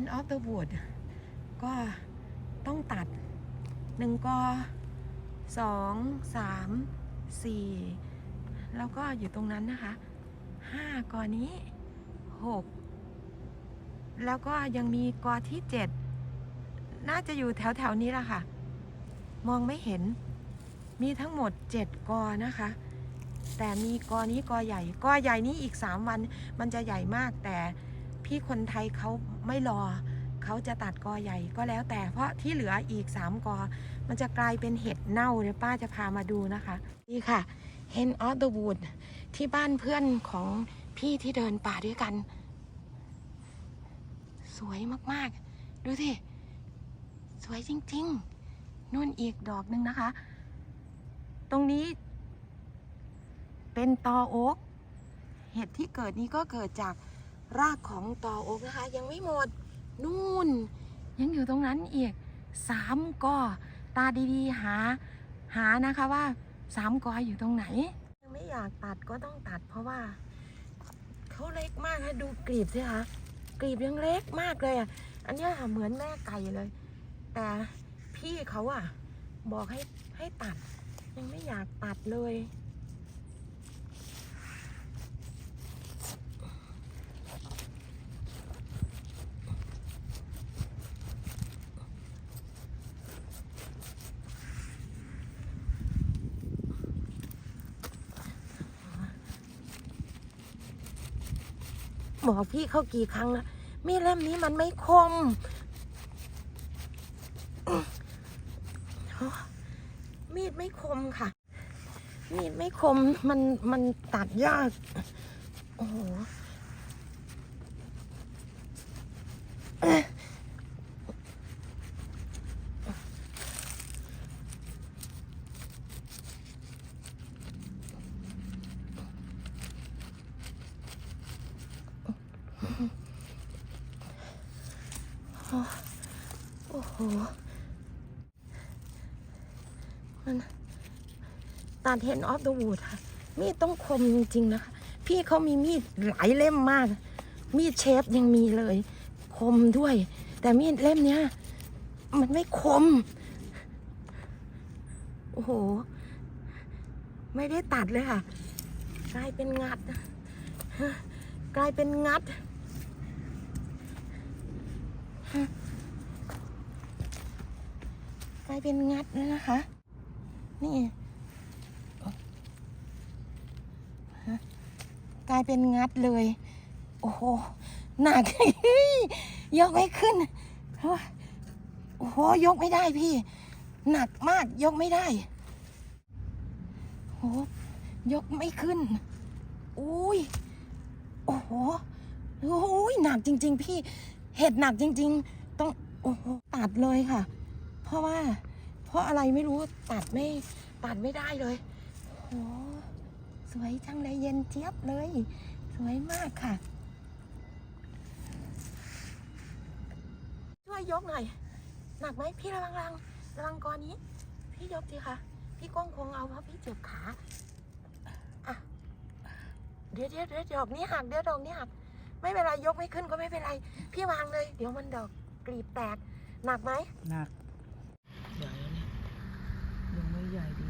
end of the wood ก็ต้องตัดหนึ่งกอสองสามสี่แล้วก็อยู่ตรงนั้นนะคะห้ากอนี้หกแล้วก็ยังมีกอที่เจ็ดน่าจะอยู่แถวแถวๆนี้แหละค่ะ มองไม่เห็น มีทั้งหมดเจ็ดกอนะคะ แต่มีกอนี้กอใหญ่ กอใหญ่นี้อีกสามวันมันจะใหญ่มากแต่ พี่คนไทยเขาไม่รอ เขาจะตัดกอใหญ่ก็แล้วแต่เพราะที่เหลืออีกสามกอ มันจะกลายเป็นเห็ดเน่าเดี๋ยวป้าจะพามาดูนะคะ นี่ค่ะ Hen of the Wood ที่บ้านเพื่อนของพี่ที่เดินป่าด้วยกัน สวยมากๆ ดูสิ สวยจริงๆนู่นอีกดอกหนึ่งนะคะ ตรงนี้ เป็นตอโอ๊กเห็ดที่เกิดนี้ก็เกิดจาก รากของตอโอ๊กนะคะ ยังไม่หมดนู่น ยังอยู่ตรงนั้นอีกสามกอตาดีๆ หาหานะคะว่าสามกออยู่ตรงไหน ยังไม่อยากตัดก็ต้องตัดเพราะว่าเขาเล็กมากนะดูกลีบสิคะกลีบยังเล็กมากเลยอะอันนี้ค่ะเหมือนแม่ไก่เลย แต่พี่เขาอะ บอกให้ให้ตัด ยังไม่อยากตัดเลย บอกพี่เขากี่ครั้งแล้วมีดเล่มนี้มันไม่คม มีดไม่คมค่ะ มีดไม่คมมันมันตัดยาก โอ้โหโอ้โห มันตัดเฮนออฟเดอะวูดค่ะ มีดต้องคมจริงๆนะคะ พี่เขามีมีดหลายเล่มมาก มีดเชฟยังมีเลย คมด้วย แต่มีดเล่มเนี้ย มันไม่คม โอ้โห ไม่ได้ตัดเลยค่ะ กลายเป็นงัด กลายเป็นงัดก ลายเป็นงัดแล้วนะคะ นี่กลายเป็นงัดเลย โอ้โห หนัก ยกไม่ขึ้น โอ้โห ยกไม่ได้พี่ หนักมาก ยกไม่ได้โอ้ยกไม่ขึ้น อุ้ย โอ้โหโอ้ยหนักจริง ๆ พี่ เห็ดหนักจริง ๆ ต้อง โอ้โห ตัดเลยค่ะ เพราะว่า เพราะอะไรไม่รู้ตัดไม่ตัดไม่ได้เลยโอ้สวยจังเลยเย็นเจี๊ยบเลย สวยมากค่ะ ช่วยยกหน่อย หนักไหมพี่ระวังรังระวังกอนี้ พี่ยกสิคะพี่ก้องคงเอาเพราะพี่เจ็บขาอะเดี๋ยวเดี๋ยวเดี๋ยวดอกนี้หักเดี๋ยวดอกนี้หัก ไม่เป็นไรยกไม่ขึ้นก็ไม่เป็นไร พี่วางเลย เดี๋ยวมันดอกกลีบแตกหนักไหมหนัก ใหญ่นะเนี่ยยังไม่ ใหญ่ดี